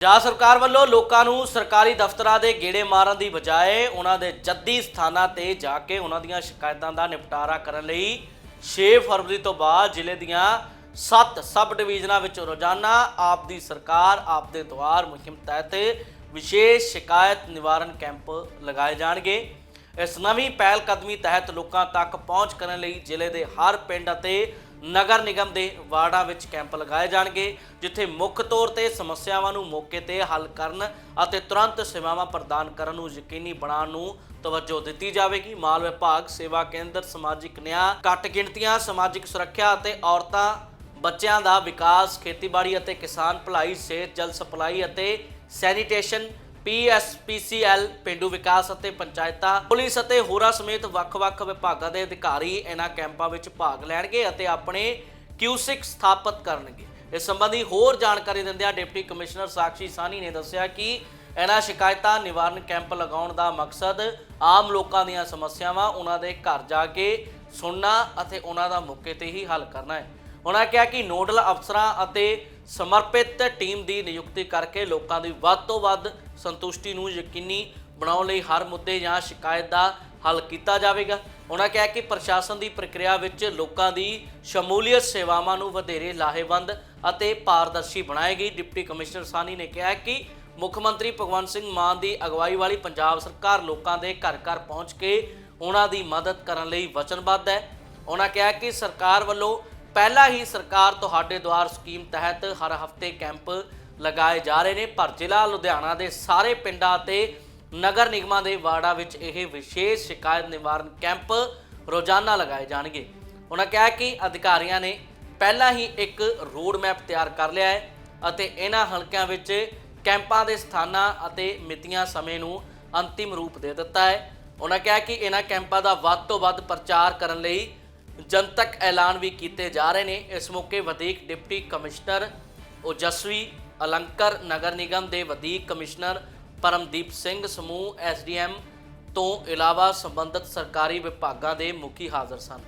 ਪੰਜਾਬ ਸਰਕਾਰ ਵੱਲੋਂ ਲੋਕਾਂ ਨੂੰ ਸਰਕਾਰੀ ਦਫ਼ਤਰਾਂ ਦੇ ਗੇੜੇ ਮਾਰਨ ਦੀ ਬਜਾਏ ਉਹਨਾਂ ਦੇ ਜੱਦੀ ਸਥਾਨਾਂ ਤੇ ਜਾ ਕੇ ਉਹਨਾਂ ਦੀਆਂ ਸ਼ਿਕਾਇਤਾਂ ਦਾ ਨਿਪਟਾਰਾ ਕਰਨ ਲਈ 6 ਫਰਵਰੀ ਤੋਂ ਬਾਅਦ ਜ਼ਿਲ੍ਹੇ ਦੀਆਂ 7 ਸਬ ਡਿਵੀਜ਼ਨਾਂ ਵਿੱਚ ਰੋਜ਼ਾਨਾ ਆਪ ਦੀ ਸਰਕਾਰ, ਆਪ ਦੇ ਦੁਆਰ ਮੁਹਿੰਮ ਤਹਿਤ ਵਿਸ਼ੇਸ਼ ਸ਼ਿਕਾਇਤ ਨਿਵਾਰਨ ਕੈਂਪ ਲਗਾਏ ਜਾਣਗੇ। ਇਸ ਨਵੀਂ ਪਹਿਲ ਕਦਮੀ ਤਹਿਤ ਲੋਕਾਂ ਤੱਕ ਪਹੁੰਚ ਕਰਨ ਲਈ ਜ਼ਿਲ੍ਹੇ ਦੇ ਹਰ ਪਿੰਡ ਅਤੇ ਨਗਰ ਨਿਗਮ ਦੇ ਵਾਰਡਾਂ ਵਿੱਚ ਕੈਂਪ ਲਗਾਏ ਜਾਣਗੇ, ਜਿੱਥੇ ਮੁੱਖ ਤੌਰ ਤੇ ਸਮੱਸਿਆਵਾਂ ਨੂੰ ਮੌਕੇ ਤੇ ਹੱਲ ਕਰਨ ਅਤੇ ਤੁਰੰਤ ਸੇਵਾਵਾਂ ਪ੍ਰਦਾਨ ਕਰਨ ਨੂੰ ਯਕੀਨੀ ਬਣਾਉਣ ਨੂੰ ਤਵੱਜੋ ਦਿੱਤੀ ਜਾਵੇਗੀ। ਮਾਲ ਵਿਭਾਗ, ਸੇਵਾ ਕੇਂਦਰ, ਸਮਾਜਿਕ ਨਿਆਂ, ਘੱਟ ਗਿਣਤੀਆਂ, ਸਮਾਜਿਕ ਸੁਰੱਖਿਆ ਅਤੇ ਔਰਤਾਂ, ਬੱਚਿਆਂ ਦਾ ਵਿਕਾਸ, ਖੇਤੀਬਾੜੀ ਅਤੇ ਕਿਸਾਨ ਭਲਾਈ, ਸਿਹਤ, ਜਲ ਸਪਲਾਈ ਅਤੇ ਸੈਨੀਟੇਸ਼ਨ ਪੀਐਸਪੀਸੀਐਲ ਪਿੰਡੂ ਵਿਕਾਸ ਅਤੇ ਪੰਚਾਇਤਾਂ, ਪੁਲਿਸ ਅਤੇ ਹੋਰਾਂ ਸਮੇਤ ਵੱਖ-ਵੱਖ ਵਿਭਾਗਾਂ ਦੇ ਅਧਿਕਾਰੀ ਇਹਨਾਂ ਕੈਂਪਾਂ ਵਿੱਚ ਭਾਗ ਲੈਣਗੇ ਅਤੇ ਆਪਣੇ ਕਿਊਸਿਕ ਸਥਾਪਿਤ ਕਰਨਗੇ। ਇਸ ਸੰਬੰਧੀ ਹੋਰ ਜਾਣਕਾਰੀ ਦਿੰਦਿਆਂ ਡਿਪਟੀ ਕਮਿਸ਼ਨਰ ਸਾਕਸ਼ੀ ਸਾਨੀ ਨੇ ਦੱਸਿਆ ਕਿ ਇਹਨਾਂ ਸ਼ਿਕਾਇਤਾਂ ਨਿਵਾਰਨ ਕੈਂਪ ਲਗਾਉਣ ਦਾ ਮਕਸਦ ਆਮ ਲੋਕਾਂ ਦੀਆਂ ਸਮੱਸਿਆਵਾਂ, ਉਹਨਾਂ ਦੇ ਘਰ ਜਾ ਕੇ ਸੁਣਨਾ ਅਤੇ ਉਹਨਾਂ ਦਾ ਮੌਕੇ ਤੇ ਹੀ ਹੱਲ ਕਰਨਾ ਹੈ। ਉਹਨਾਂ ਕਿਹਾ ਕਿ ਨੋਡਲ ਅਫਸਰਾਂ ਅਤੇ ਸਮਰਪਿਤ ਟੀਮ ਦੀ ਨਿਯੁਕਤੀ ਕਰਕੇ ਲੋਕਾਂ ਦੀ ਵੱਧ ਤੋਂ ਵੱਧ ਸੰਤੁਸ਼ਟੀ ਨੂੰ ਯਕੀਨੀ ਬਣਾਉਣ ਲਈ ਹਰ ਮੁੱਦੇ ਜਾਂ ਸ਼ਿਕਾਇਤ ਦਾ ਹੱਲ ਕੀਤਾ ਜਾਵੇਗਾ। ਉਹਨਾਂ ਕਿਹਾ ਕਿ ਪ੍ਰਸ਼ਾਸਨ ਦੀ ਪ੍ਰਕਿਰਿਆ ਵਿੱਚ ਲੋਕਾਂ ਦੀ ਸ਼ਮੂਲੀਅਤ ਸੇਵਾਵਾਂ ਨੂੰ ਵਧੇਰੇ ਲਾਹੇਵੰਦ ਅਤੇ ਪਾਰਦਰਸ਼ੀ ਬਣਾਏਗੀ ਡਿਪਟੀ ਕਮਿਸ਼ਨਰ ਸਾਨੀ ਨੇ ਕਿਹਾ ਕਿ ਮੁੱਖ ਮੰਤਰੀ ਭਗਵੰਤ ਸਿੰਘ ਮਾਨ ਦੀ ਅਗਵਾਈ ਵਾਲੀ ਪੰਜਾਬ ਸਰਕਾਰ ਲੋਕਾਂ ਦੇ ਘਰ ਘਰ ਪਹੁੰਚ ਕੇ ਉਹਨਾਂ ਦੀ ਮਦਦ ਕਰਨ ਲਈ ਵਚਨਬੱਧ ਹੈ। ਉਹਨਾਂ ਕਿਹਾ ਕਿ ਸਰਕਾਰ ਵੱਲੋਂ ਪਹਿਲਾਂ ਹੀ ਸਰਕਾਰ ਤੁਹਾਡੇ ਦੁਆਰ ਸਕੀਮ ਤਹਿਤ ਹਰ ਹਫ਼ਤੇ ਕੈਂਪ ਲਗਾਏ ਜਾ ਰਹੇ ਨੇ, ਪਰ ਜ਼ਿਲ੍ਹਾ ਲੁਧਿਆਣਾ ਦੇ ਸਾਰੇ ਪਿੰਡਾਂ ਅਤੇ ਨਗਰ ਨਿਗਮਾਂ ਦੇ ਵਾਰਡਾਂ ਵਿੱਚ ਇਹ ਵਿਸ਼ੇਸ਼ ਸ਼ਿਕਾਇਤ ਨਿਵਾਰਨ ਕੈਂਪ ਰੋਜ਼ਾਨਾ ਲਗਾਏ ਜਾਣਗੇ। ਉਹਨਾਂ ਕਿਹਾ ਕਿ ਅਧਿਕਾਰੀਆਂ ਨੇ ਪਹਿਲਾਂ ਹੀ ਇੱਕ ਰੋਡ ਮੈਪ ਤਿਆਰ ਕਰ ਲਿਆ ਹੈ ਅਤੇ ਇਹਨਾਂ ਹਲਕਿਆਂ ਵਿੱਚ ਕੈਂਪਾਂ ਦੇ ਸਥਾਨਾਂ ਅਤੇ ਮਿਤੀਆਂ ਸਮੇਂ ਨੂੰ ਅੰਤਿਮ ਰੂਪ ਦੇ ਦਿੱਤਾ ਹੈ। ਉਹਨਾਂ ਕਿਹਾ ਕਿ ਇਹਨਾਂ ਕੈਂਪਾਂ ਦਾ ਵੱਧ ਤੋਂ ਵੱਧ ਪ੍ਰਚਾਰ ਕਰਨ ਲਈ ਜਨਤਕ ਐਲਾਨ ਵੀ ਕੀਤੇ ਜਾ ਰਹੇ ਨੇ। ਇਸ ਮੌਕੇ ਵਧੀਕ ਡਿਪਟੀ ਕਮਿਸ਼ਨਰ ਓਜਸਵੀ ਅਲੰਕਰ, ਨਗਰ ਨਿਗਮ ਦੇ ਵਧੀਕ ਕਮਿਸ਼ਨਰ ਪਰਮਦੀਪ ਸਿੰਘ ਸਮੂਹ ਐਸਡੀਐਮ ਤੋਂ ਇਲਾਵਾ ਸੰਬੰਧਿਤ ਸਰਕਾਰੀ ਵਿਭਾਗਾਂ ਦੇ ਮੁਖੀ ਹਾਜ਼ਰ ਸਨ।